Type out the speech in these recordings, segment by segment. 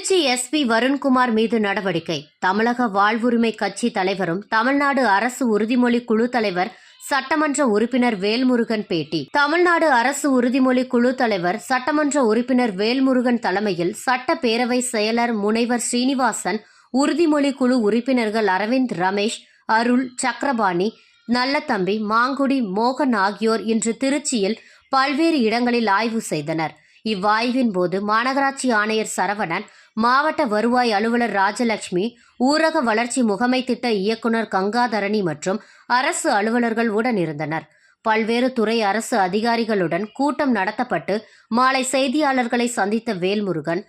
Trichy SP Varun Kumar மீது நடவடிக்கை. தமிழக வாழ்வுரிமை கட்சி தலைவரும் தமிழ்நாடு அரசு உறுதிமொழி குழு தலைவர் சட்டமன்ற உறுப்பினர் வேல்முருகன் பேட்டி. தமிழ்நாடு அரசு உறுதிமொழி குழு தலைவர் சட்டமன்ற உறுப்பினர் வேல்முருகன் தலைமையில் சட்டப்பேரவை செயலர் முனைவர் ஸ்ரீனிவாசன் உறுதிமொழி குழு உறுப்பினர்கள் அரவிந்த் ரமேஷ் அருள் சக்கரபாணி நல்லதம்பி மாங்குடி மோகன் ஆகியோர் இன்று திருச்சியில் பல்வேறு இடங்களில் ஆய்வு செய்தனர். இவ்வாய்வின் போது மாநகராட்சி ஆணையர் சரவணன் மாவட்ட வருவாய் அலுவலர் ராஜலட்சுமி ஊரக வளர்ச்சி முகமை திட்ட இயக்குனர் கங்காதரணி மற்றும் அரசு அலுவலர்கள் உடனிருந்தனர் பல்வேறு துறை அரசு அதிகாரிகளுடன் கூட்டம் நடத்தப்பட்டு மாலை செய்தியாளர்களை சந்தித்த வேல்முருகன்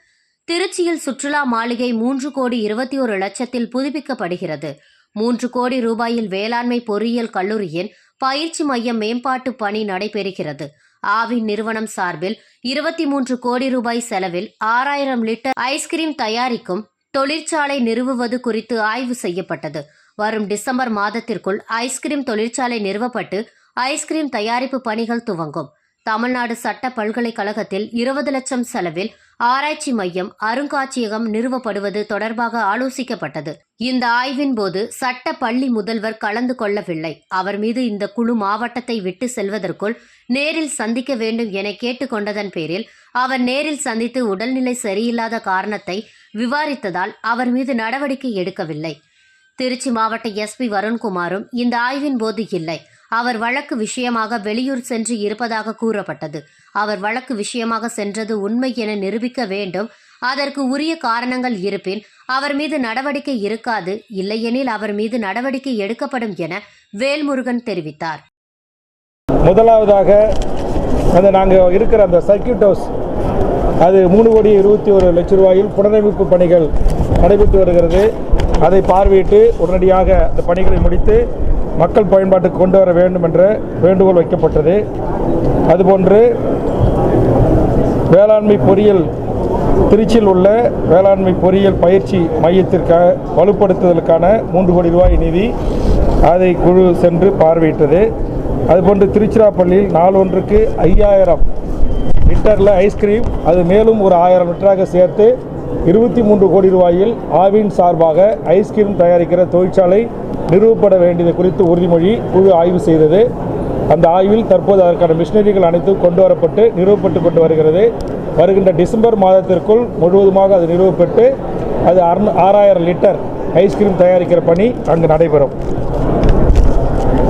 திருச்சியில் சுற்றுலா மாளிகை மூன்று கோடி இருபத்தி ஒரு லட்சத்தில் புதுப்பிக்கப்படுகிறது. மூன்று கோடி ரூபாயில் வேளாண்மை பொறியியல் கல்லூரியின் பயிற்சி மையம் மேம்பாட்டு பணி நடைபெறுகிறது. ஆவின் நிறுவனம் சார்பில் இருபத்தி மூன்று கோடி ரூபாய் செலவில் ஆறாயிரம் லிட்டர் ஐஸ்கிரீம் தயாரிக்கும் தொழிற்சாலை நிறுவுவது குறித்து ஆய்வு செய்யப்பட்டது. வரும் டிசம்பர் மாதத்திற்குள் ஐஸ்கிரீம் தொழிற்சாலை நிறுவப்பட்டு ஐஸ்கிரீம் தயாரிப்பு பணிகள் துவங்கும். தமிழ்நாடு சட்ட பல்கலைக்கழகத்தில் இருபது லட்சம் செலவில் ஆராய்ச்சி மையம் அருங்காட்சியகம் நிறுவப்படுவது தொடர்பாக ஆலோசிக்கப்பட்டது. இந்த ஆய்வின் போது சட்ட பள்ளி முதல்வர் கலந்து கொள்ளவில்லை. அவர் மீது இந்த குழு மாவட்டத்தை விட்டு செல்வதற்குள் நேரில் சந்திக்க வேண்டும் என கேட்டுக்கொண்டதன் பேரில் அவர் நேரில் சந்தித்து உடல்நிலை சரியில்லாத காரணத்தை விவாரித்ததால் அவர் மீது நடவடிக்கை எடுக்கவில்லை. திருச்சி மாவட்ட எஸ்பி வருண்குமாரும் இந்த ஆய்வின் போது இல்லை. அவர் வழக்கு விஷயமாக வெளியூர் சென்று இருப்பதாக கூறப்பட்டது. அவர் வழக்கு விஷயமாக சென்றது உண்மை என நிரூபிக்க வேண்டும். அதற்கு உரிய காரணங்கள் இருப்பின் அவர் மீது நடவடிக்கை இருக்காது இல்லையெனில் அவர் மீது நடவடிக்கை எடுக்கப்படும் என வேல்முருகன் தெரிவித்தார். முதலாவதாக அந்த நாங்கள் இருக்கிற அந்த சர்க்கியூட் ஹவுஸ் அது மூணு கோடி இருபத்தி ஒரு லட்ச ரூபாயில் புனரமைப்பு பணிகள் நடைபெற்று வருகிறது. அதை பார்வையிட்டு உடனடியாக அந்த பணிகளை முடித்து மக்கள் பயன்பாட்டுக்கு கொண்டு வர வேண்டும் என்ற வேண்டுகோள் வைக்கப்பட்டது. அதுபோன்று வேளாண்மை பொறியியல் திருச்சியில் உள்ள வேளாண்மை பொறியியல் பயிற்சி மையத்திற்காக வலுப்படுத்துதலுக்கான மூன்று கோடி ரூபாய் நிதி அதை குழு சென்று பார்வையிட்டது. அதுபோன்று திருச்சிராப்பள்ளியில் நாள் ஒன்றுக்கு ஐயாயிரம் லிட்டரில் ஐஸ்கிரீம் அது மேலும் ஒரு ஆயிரம் லிட்டராக சேர்த்து இருபத்தி மூன்று கோடி ரூபாயில் ஆவின் சார்பாக ஐஸ்கிரீம் தயாரிக்கிற தொழிற்சாலை நிறுவப்பட வேண்டியது குறித்து உறுதிமொழி குழு ஆய்வு செய்தது. அந்த ஆய்வில் தற்போது அதற்கான மிஷினரிகள் அனைத்தும் கொண்டு வரப்பட்டு நிறுவப்பட்டு கொண்டு வருகிறது. வருகின்ற டிசம்பர் மாதத்திற்குள் முழுவதுமாக அது நிறுவப்பட்டு அது அறுநூ ஆறாயிரம் லிட்டர் ஐஸ்கிரீம் தயாரிக்கிற பணி அங்கு நடைபெறும்.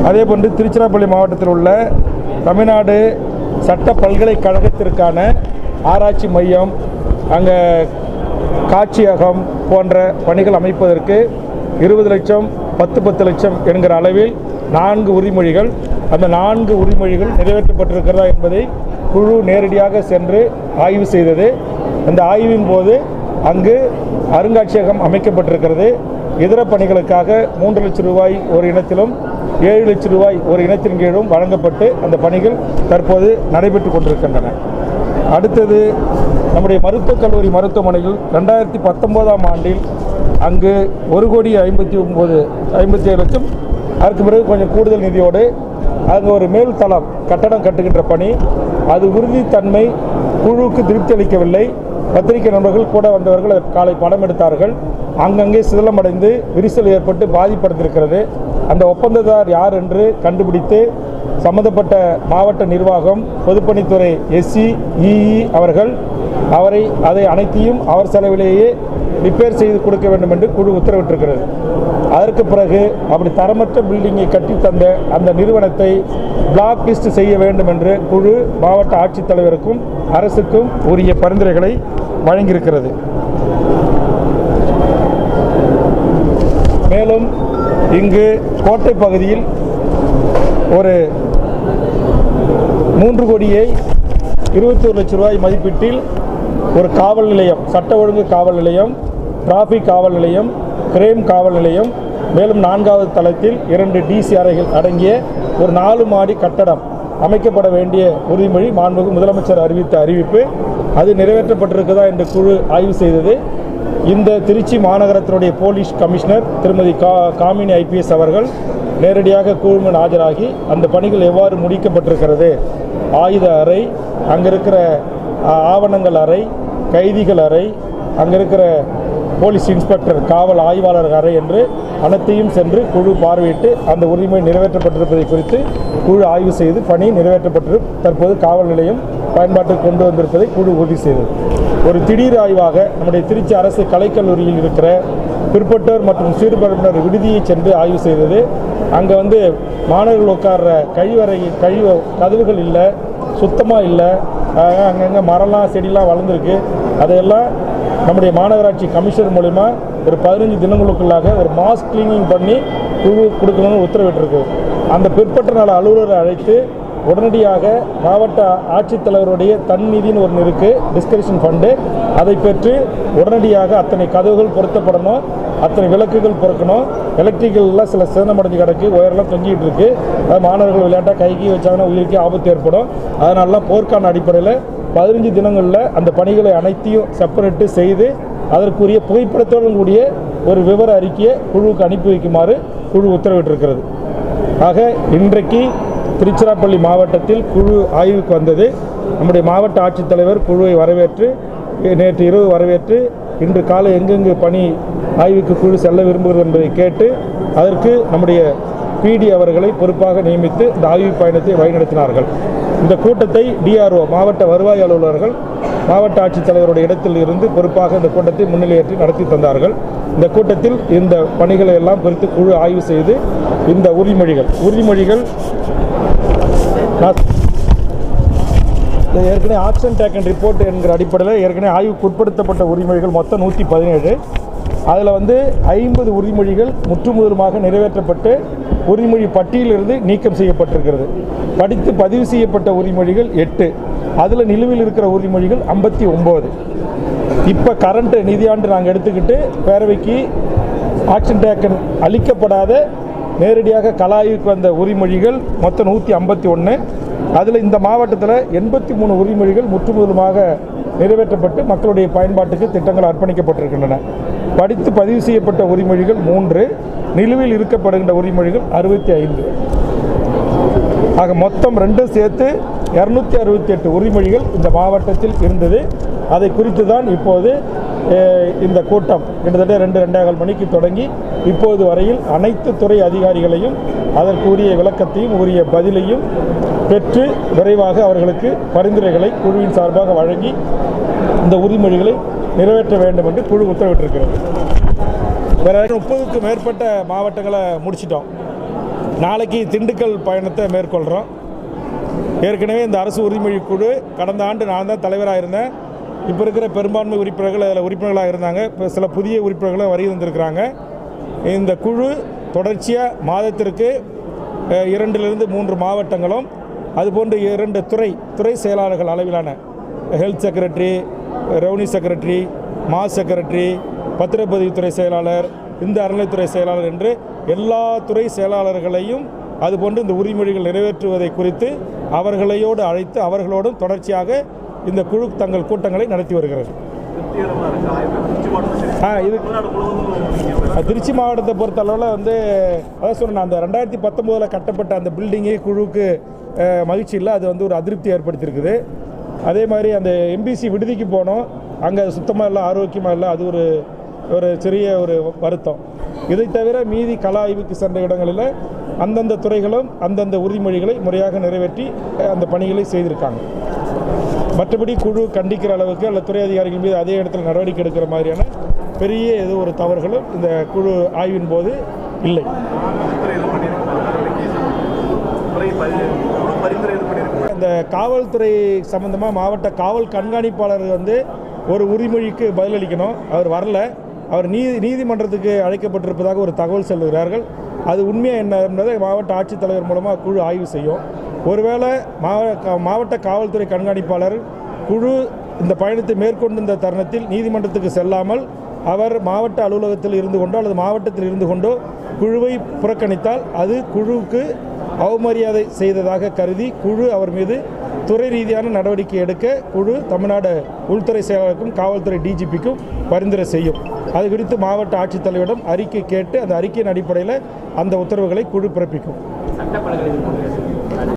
அதேபோன்று திருச்சிராப்பள்ளி மாவட்டத்தில் உள்ள தமிழ்நாடு சட்ட பல்கலைக்கழகத்திற்கான ஆராய்ச்சி மையம் அங்கே காட்சியகம் போன்ற பணிகள் அமைப்பதற்கு இருபது லட்சம் பத்து பத்து லட்சம் என்கிற அளவில் நான்கு உரிமொழிகள் அந்த நான்கு உரிமொழிகள் நிறைவேற்றப்பட்டிருக்கிறதா என்பதை குழு நேரடியாக சென்று ஆய்வு செய்தது. அந்த ஆய்வின் போது அங்கு அருங்காட்சியகம் அமைக்கப்பட்டிருக்கிறது. இதர பணிகளுக்காக மூன்று லட்சம் ரூபாய் ஒரு இனத்திலும் ஏழு லட்சம் ரூபாய் ஒரு இனத்தின் கீழும் வழங்கப்பட்டு அந்த பணிகள் தற்போது நடைபெற்று கொண்டிருக்கின்றன. அடுத்தது நம்முடைய மருத்துவக் கல்லூரி மருத்துவமனையில் ரெண்டாயிரத்தி பத்தொம்போதாம் ஆண்டில் அங்கு ஒரு கோடி ஐம்பத்தி ஒம்பது ஐம்பத்தி ஏழு லட்சம். அதற்கு பிறகு கொஞ்சம் கூடுதல் நிதியோடு அங்கே ஒரு மேல் தளம் கட்டடம் கட்டுகின்ற பணி. அது உறுதித்தன்மை குழுவுக்கு திருப்தி அளிக்கவில்லை. பத்திரிகை நண்பர்கள் கூட வந்தவர்கள் காலை படம் எடுத்தார்கள். அங்கங்கே சிதலமடைந்து விரிசல் ஏற்பட்டு பாதிப்படைந்திருக்கிறது. அந்த ஒப்பந்ததார் யார் என்று கண்டுபிடித்து சம்பந்தப்பட்ட மாவட்ட நிர்வாகம் பொதுப்பணித்துறை எஸ்சி இஇ அவர்கள் அவரை அதை அனைத்தையும் அவர் செலவிலேயே ரிப்பேர் செய்து கொடுக்க வேண்டும் என்று குழு உத்தரவிட்டிருக்கிறது. அதற்கு பிறகு அப்படி தரமற்ற பில்டிங்கை கட்டி தந்த அந்த நிறுவனத்தை பிளாக் லிஸ்ட் செய்ய வேண்டும் என்று குழு மாவட்ட ஆட்சித்தலைவருக்கும் அரசுக்கும் உரிய பரிந்துரைகளை வழங்கியிருக்கிறது. மேலும் இங்கு கோட்டை பகுதியில் ஒரு மூன்று கோடியை இருபத்தி ஒரு லட்ச ரூபாய் மதிப்பீட்டில் ஒரு காவல் நிலையம் சட்ட ஒழுங்கு காவல் நிலையம் டிராஃபிக் காவல் நிலையம் கிரேம் காவல் நிலையம் மேலும் நான்காவது தளத்தில் இரண்டு டிசி அறைகள் அடங்கிய ஒரு நாலு மாடி கட்டடம் அமைக்கப்பட வேண்டிய உறுதிமொழி மாண்புமிகு முதலமைச்சர் அறிவித்த அறிவிப்பு. அது நிறைவேற்றப்பட்டிருக்குதா என்று குழு ஆய்வு செய்தது. இந்த திருச்சி மாநகரத்தினுடைய போலீஸ் கமிஷனர் திருமதி கா காமினி ஐபிஎஸ் அவர்கள் நேரடியாக குழுமன் ஆஜராகி அந்த பணிகள் எவ்வாறு முடிக்கப்பட்டிருக்கிறது? ஆயுத அறை அங்கே இருக்கிற ஆவணங்கள் அறை கைதிகள் அறை அங்கே இருக்கிற போலீஸ் இன்ஸ்பெக்டர் காவல் ஆய்வாளர் அறை என்று அனைத்தையும் சென்று குழு பார்வையிட்டு அந்த உரிமை நிறைவேற்றப்பட்டிருப்பதை குறித்து குழு ஆய்வு செய்து பணி நிறைவேற்றப்பட்டு தற்போது காவல் நிலையம் பயன்பாட்டுக்கு கொண்டு வந்திருப்பதை குழு உறுதி செய்தது. ஒரு திடீர் ஆய்வாக நம்முடைய திருச்சி அரசு கலைக்கல்லூரியில் இருக்கிற பிற்பட்டோர் மற்றும் சிறுபான்மையினர் விடுதியை சென்று ஆய்வு செய்தது. அங்கே வந்து மாணவர்கள் உட்கார்ற கழிவறை கழிவு கதவுகள் இல்லை சுத்தமாக இல்லை. அங்கங்கே மரம்லாம் செடிலாம் வளர்ந்துருக்கு. அதையெல்லாம் நம்முடைய மாநகராட்சி கமிஷனர் மூலிமா ஒரு பதினஞ்சு தினங்களுக்குள்ளாக ஒரு மாஸ் கிளீனிங் பண்ணி குழு கொடுக்கணும்னு உத்தரவிட்டிருக்கு. அந்த பிற்பட்ட நல அலுவலரை அழைத்து உடனடியாக மாவட்ட ஆட்சித்தலைவருடைய தன்னிதின்னு ஒன்று இருக்குது டிஸ்கரிஷன் ஃபண்டு அதை பெற்று உடனடியாக அத்தனை கதவுகள் பொருத்தப்படணும் அத்தனை விளக்குகள் பொறுக்கணும். எலக்ட்ரிக்கல்லாம் சில சேதமடைஞ்சு கிடக்கு ஒயர்லாம் தொங்கிட்டு இருக்கு. மாணவர்கள் விளையாட்டாக கைக்கு வச்சாங்கன்னா உயிருக்கு ஆபத்து ஏற்படும். அதனாலலாம் போர்க்கான அடிப்படையில் பதினஞ்சு தினங்களில் அந்த பணிகளை அனைத்தையும் செப்பரேட்டு செய்து அதற்குரிய புகைப்படத்துடன் கூடிய ஒரு விவர அறிக்கையை குழுவுக்கு அனுப்பி வைக்குமாறு குழு உத்தரவிட்டிருக்கிறது. ஆக இன்றைக்கு திருச்சிராப்பள்ளி மாவட்டத்தில் குழு ஆய்வுக்கு வந்தது. நம்முடைய மாவட்ட ஆட்சித்தலைவர் குழுவை வரவேற்று நேற்று இரவு வரவேற்று இன்று காலை எங்கெங்கு பணி ஆய்வுக்கு குழு செல்ல விரும்புகிறது என்பதை கேட்டு அதற்கு நம்முடைய பிடி அவர்களை பொறுப்பாக நியமித்து இந்த ஆய்வு பயணத்தை வழிநடத்தினார்கள். இந்த கூட்டத்தை டிஆர்ஓ மாவட்ட வருவாய் அலுவலர்கள் மாவட்ட ஆட்சித்தலைவருடைய இடத்தில் இருந்து பொறுப்பாக இந்த கூட்டத்தை முன்னிலையேற்றி நடத்தி தந்தார்கள். இந்த கூட்டத்தில் இந்த பணிகளை எல்லாம் குறித்து குழு ஆய்வு செய்து இந்த உறுதிமொழிகள் உறுதிமொழிகள் நான் இது ஏற்கனவே ஆக்ஷன் அண்ட் ரிப்போர்ட் என்கிற அடிப்படையில் ஏற்கனவே ஆய்வுக்கு உட்படுத்தப்பட்ட உரிமொழிகள் மொத்தம் நூற்றி பதினேழு அதில் வந்து ஐம்பது உறுதிமொழிகள் முற்றுமுதலுமாக நிறைவேற்றப்பட்டு உறுதிமொழி பட்டியலிருந்து நீக்கம் செய்யப்பட்டிருக்கிறது. படித்து பதிவு செய்யப்பட்ட உறுதிமொழிகள் எட்டு. அதில் நிலுவையில் இருக்கிற உறுதிமொழிகள் ஐம்பத்தி ஒம்பது இப்போ கரண்ட் நிதியாண்டு நாங்கள் எடுத்துக்கிட்டு பேரவைக்கு ஆக்ஷன் டேக்கன் அளிக்கப்படாத நேரடியாக கலாய்க்கு வந்த உரிமொழிகள் மொத்தம் நூற்றி ஐம்பத்தி ஒன்று அதில் இந்த மாவட்டத்தில் எண்பத்தி மூணு உரிமொழிகள் முற்றுமுதலுமாக நிறைவேற்றப்பட்டு மக்களுடைய பயன்பாட்டுக்கு திட்டங்கள் அர்ப்பணிக்கப்பட்டிருக்கின்றன. படித்து பதிவு செய்யப்பட்ட உரிமொழிகள் மூன்று. நிலுவையில் இருக்கப்படுகின்ற உரிமொழிகள் அறுபத்தி ஐந்து. ஆக மொத்தம் ரெண்டும் சேர்த்து இரநூத்தி அறுபத்தி எட்டு உரிமொழிகள் இந்த மாவட்டத்தில் இருந்தது. அதை குறித்து தான் இப்போது இந்த கூட்டம் கிட்டத்தட்ட ரெண்டு ரெண்டேகால் மணிக்கு தொடங்கி இப்போது வரையில் அனைத்து துறை அதிகாரிகளையும் அதற்குரிய விளக்கத்தையும் உரிய பதிலையும் பெற்று விரைவாக அவர்களுக்கு பரிந்துரைகளை குழுவின் சார்பாக வழங்கி இந்த உறுதிமொழிகளை நிறைவேற்ற வேண்டும் என்று குழு உத்தரவிட்டிருக்கிறது. வேற முப்பதுக்கும் மேற்பட்ட மாவட்டங்களை முடிச்சிட்டோம். நாளைக்கு திண்டுக்கல் பயணத்தை மேற்கொள்கிறோம் ஏற்கனவே இந்த அரசு உறுதிமொழி குழு கடந்த ஆண்டு நான் தான் தலைவராக இருந்தேன். இப்போ இருக்கிற பெரும்பான்மை உறுப்பினர்கள் அதில் உறுப்பினர்களாக இருந்தாங்க. இப்போ சில புதிய உறுப்பினர்களும் வருகை வந்திருக்கிறாங்க இந்த குழு தொடர்ச்சியாக மாதத்திற்கு இரண்டிலிருந்து மூன்று மாவட்டங்களும் அதுபோன்று இரண்டு துறை துறை செயலாளர்கள் அளவிலான health secretary revenue secretary mass secretary பத்திரப்பதிவுத்துறை செயலாளர் இந்த அறநிலைத்துறை செயலாளர் என்று எல்லா துறை செயலாளர்களையும் அதுபோன்று இந்த உரிமொழிகள் நிறைவேற்றுவதை குறித்து அவர்களையோடு அழைத்து அவர்களோடும் தொடர்ச்சியாக இந்த குழு தங்கள் கூட்டங்களை நடத்தி வருகிறது. இது திருச்சி மாவட்டத்தை பொறுத்த அளவில் வந்து அதான் சொன்னேன் அந்த ரெண்டாயிரத்தி பத்தொம்போதில் கட்டப்பட்ட அந்த பில்டிங்கே குழுவுக்கு மகிழ்ச்சி இல்லை. அது வந்து ஒரு அதிருப்தி ஏற்படுத்தியிருக்குது. அதே மாதிரி அந்த எம்பிசி விடுதிக்கு போனோம். அங்கே சுத்தமாக இல்லை ஆரோக்கியமாக இல்லை. அது ஒரு ஒரு சிறிய ஒரு வருத்தம். இதை தவிர மீதி கல ஆய்வுக்கு சென்ற இடங்களில் அந்தந்த துறைகளும் அந்தந்த உறுதிமொழிகளை முறையாக நிறைவேற்றி அந்த பணிகளை செய்திருக்காங்க. மற்றபடி குழு கண்டிக்கிற அளவுக்கு அல்ல துறை அதிகாரிகள் மீது அதே இடத்துல நடவடிக்கை எடுக்கிற மாதிரியான பெரிய ஏதோ ஒரு தவறுகளும் இந்த குழு ஆய்வின் போது இல்லை. இந்த காவல்துறை சம்பந்தமாக மாவட்ட காவல் கண்காணிப்பாளர் வந்து ஒரு உரிமொழிக்கு பதிலளிக்கணும். அவர் வரல. அவர் நீதி நீதிமன்றத்துக்கு அழைக்கப்பட்டிருப்பதாக ஒரு தகவல் செல்கிறார்கள் அது உண்மையாக என்ன என்பதை மாவட்ட ஆட்சித்தலைவர் மூலமாக குழு ஆய்வு செய்யும். ஒருவேளை மாவ- மாவட்ட காவல்துறை கண்காணிப்பாளர் குழு இந்த பயணத்தை மேற்கொண்டிருந்த தருணத்தில் நீதிமன்றத்துக்கு செல்லாமல் அவர் மாவட்ட அலுவலகத்தில் இருந்து கொண்டோ அல்லது மாவட்டத்தில் இருந்து கொண்டோ குழுவை புறக்கணித்தால் அது குழுவுக்கு அவமரியாதை செய்ததாக கருதி குழு அவர் மீது துறை ரீதியான நடவடிக்கை எடுக்க குழு தமிழ்நாடு உள்துறை செயலாளருக்கும் காவல்துறை டிஜிபிக்கும் பரிந்துரை செய்யும். அது குறித்து மாவட்ட ஆட்சித்தலைவரிடம் அறிக்கை கேட்டு அந்த அறிக்கையின் அடிப்படையில் அந்த உத்தரவுகளை குழு பிறப்பிக்கும்.